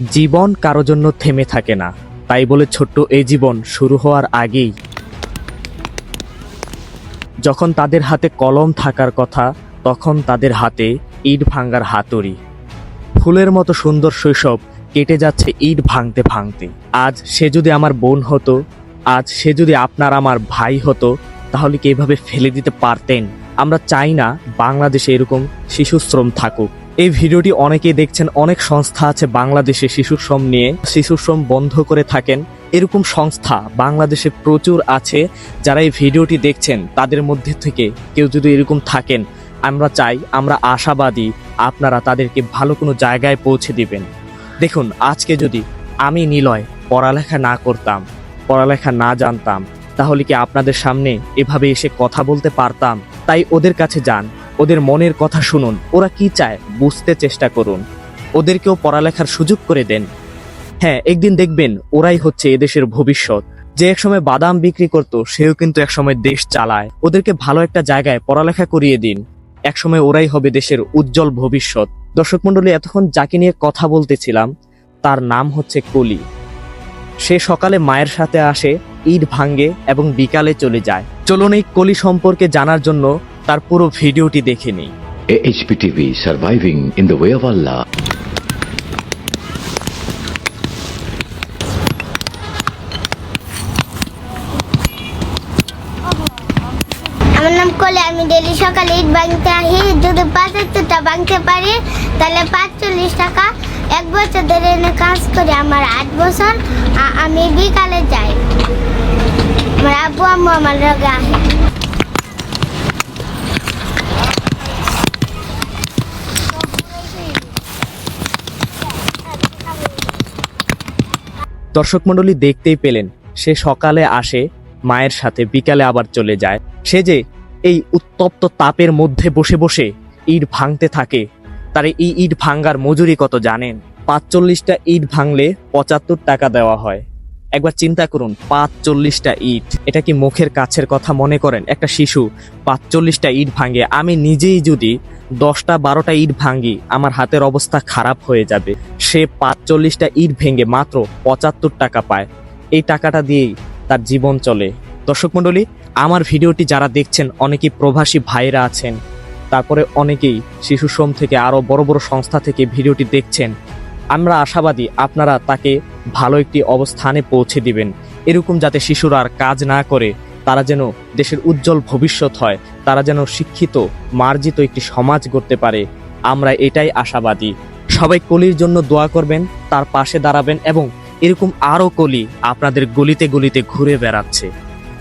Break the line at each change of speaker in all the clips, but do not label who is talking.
জীবন কারও জন্য থেমে থাকে না। তাই বলে ছোট্ট এই জীবন শুরু হওয়ার আগেই। যখন তাদের হাতে কলম থাকার কথা, তখন তাদের হাতে ইট ভাঙ্গার হাতুড়ি। ফুলের মতো সুন্দর শৈশব কেটে যাচ্ছে ইট ভাঙতে ভাঙতে। আজ সে যদি আমার বোন হতো, আজ সে যদি আপনার আমার ভাই হতো, তাহলে কি এভাবে ফেলে দিতে পারতেন? আমরা চাই না বাংলাদেশে এরকম শিশু শ্রম থাকুক। এই ভিডিওটি অনেকেই দেখছেন, অনেক সংস্থা আছে বাংলাদেশে শিশু শ্রম নিয়ে। শিশু শ্রম বন্ধ করে থাকেন। এরকম সংস্থা বাংলাদেশে প্রচুর আছে। যারা এই ভিডিওটি দেখছেন, তাদের মধ্যে থেকে কেউ যদি এরকম থাকেন, আমরা চাই, আমরা আশাবাদী আপনারা তাদেরকে ভালো কোনো জায়গায় পৌঁছে দিবেন। দেখুন, আজকে যদি আমি নিলয় পড়ালেখা না করতাম, পড়ালেখা না জানতাম, তাহলে কি আপনাদের সামনে এভাবে এসে কথা বলতে পারতাম? তাই ওদের কাছে যান ওদের মনের কথা শুনুন, ওরা কি চায় বুঝতে চেষ্টা করুন। ওদেরকেও পড়ালেখার সুযোগ করে দেন। হ্যাঁ একদিন দেখবেন ওরাই হচ্ছে এদেশের ভবিষ্যৎ। যে একসময় বাদাম বিক্রি করত, সেও কিন্তু একসময় দেশ চালায়। ওদেরকে ভালো একটা জায়গায় পড়ালেখা করিয়ে দিন। একসময় ওরাই হবে দেশের উজ্জ্বল ভবিষ্যৎ। দর্শক মন্ডলী এতক্ষণ যাকে নিয়ে কথা বলতেছিলাম, তার নাম হচ্ছে কলি। সে সকালে মায়ের সাথে আসে ইট ভাঙ্গে এবং বিকালে চলে যায়। চলুন এই কলি সম্পর্কে জানার জন্য তার পুরো ভিডিওটি দেখে নিই।
AHPTV surviving in the way of Allah.
আমার নাম কলে আমি ডেলি সকালে ইট ভাঙতে আসি। যদি পাঁচাত্তরটা ভাঙতে পারি তাহলে পাঁচচল্লিশ টাকা এক বছর ধরে এনে কাজ করি আমার আট বছর আমি বিকালে যাই। আমার আব্বু আম্মু আমার লগে আসে।
দর্শক মণ্ডলী দেখতেই পেলেন, সে সকালে আসে, মায়ের সাথে বিকালে আবার চলে যায়। সে যে এই উত্তপ্ত তাপের মধ্যে বসে বসে ইট ভাঙতে থাকে, তার এই ইট ভাঙ্গার মজুরি কত জানেন? পাঁচচল্লিশটা ইট ভাঙলে পঁচাত্তর টাকা দেওয়া হয়। একবার চিন্তা করুন, পাঁচচল্লিশটা ইট। এটা কি মুখের কাছের কথা মনে করেন একটা শিশু? পাঁচচল্লিশটা ইট ভাঙে। আমি নিজেই যদি দশটা বারোটা ইট ভাঙি, আমার হাতের অবস্থা খারাপ হয়ে যাবে। সে পাঁচচল্লিশটা ইট ভেঙে মাত্র পঁচাত্তর টাকা পায়। এই টাকাটা দিয়েই তার জীবন চলে। দর্শক মণ্ডলী, আমার ভিডিওটি যারা দেখছেন, অনেকেই প্রবাসী ভাইরা আছেন, তারপরে অনেকেই শিশু শ্রম থেকে আরও বড় বড় সংস্থা থেকে ভিডিওটি দেখছেন। আমরা আশাবাদী আপনারা তাকে ভালো একটি অবস্থানে পৌঁছে দিবেন। এরকম যাতে শিশুরা আর কাজ না করে, তারা যেন দেশের উজ্জ্বল ভবিষ্যৎ হয়, তারা যেন শিক্ষিত, মার্জিত একটি সমাজ গড়তে পারে। আমরা এটাই আশাবাদী। সবাই কলির জন্য দোয়া করবেন, তার পাশে দাঁড়াবেন এবং এরকম আরও কলি আপনাদের গলিতে গলিতে ঘুরে বেড়াচ্ছে।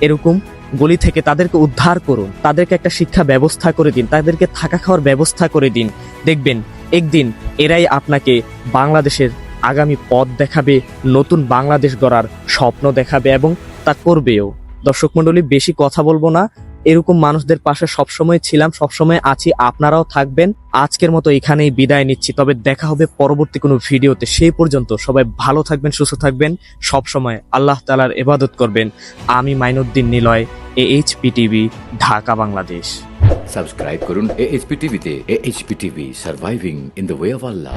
এরকম গলি থেকে তাদেরকে উদ্ধার করুন, তাদেরকে একটা শিক্ষা ব্যবস্থা করে দিন, তাদেরকে থাকা খাওয়ার ব্যবস্থা করে দিন। দেখবেন, একদিন এরাই আপনাকে বাংলাদেশের আগামী পথ দেখাবে, নতুন বাংলাদেশ গড়ার স্বপ্ন দেখাবে এবং তা করবেও। দর্শক মণ্ডলী, বেশি কথা বলব না। এরকম মানুষদের পাশে সবসময় ছিলাম, সবসময় আছি, আপনারাও থাকবেন। আজকের মতো এখানেই বিদায় নিচ্ছি, তবে দেখা হবে পরবর্তী কোনো ভিডিওতে। সেই পর্যন্ত সবাই ভালো থাকবেন, সুস্থ থাকবেন। সবসময় আল্লাহ তালার এবাদত করবেন। আমি Mainuddin Niloy, A H TV, Dhaka, Bangladesh.
Subscribe করুন AHPTV তে AHPTV surviving in the way of Allah.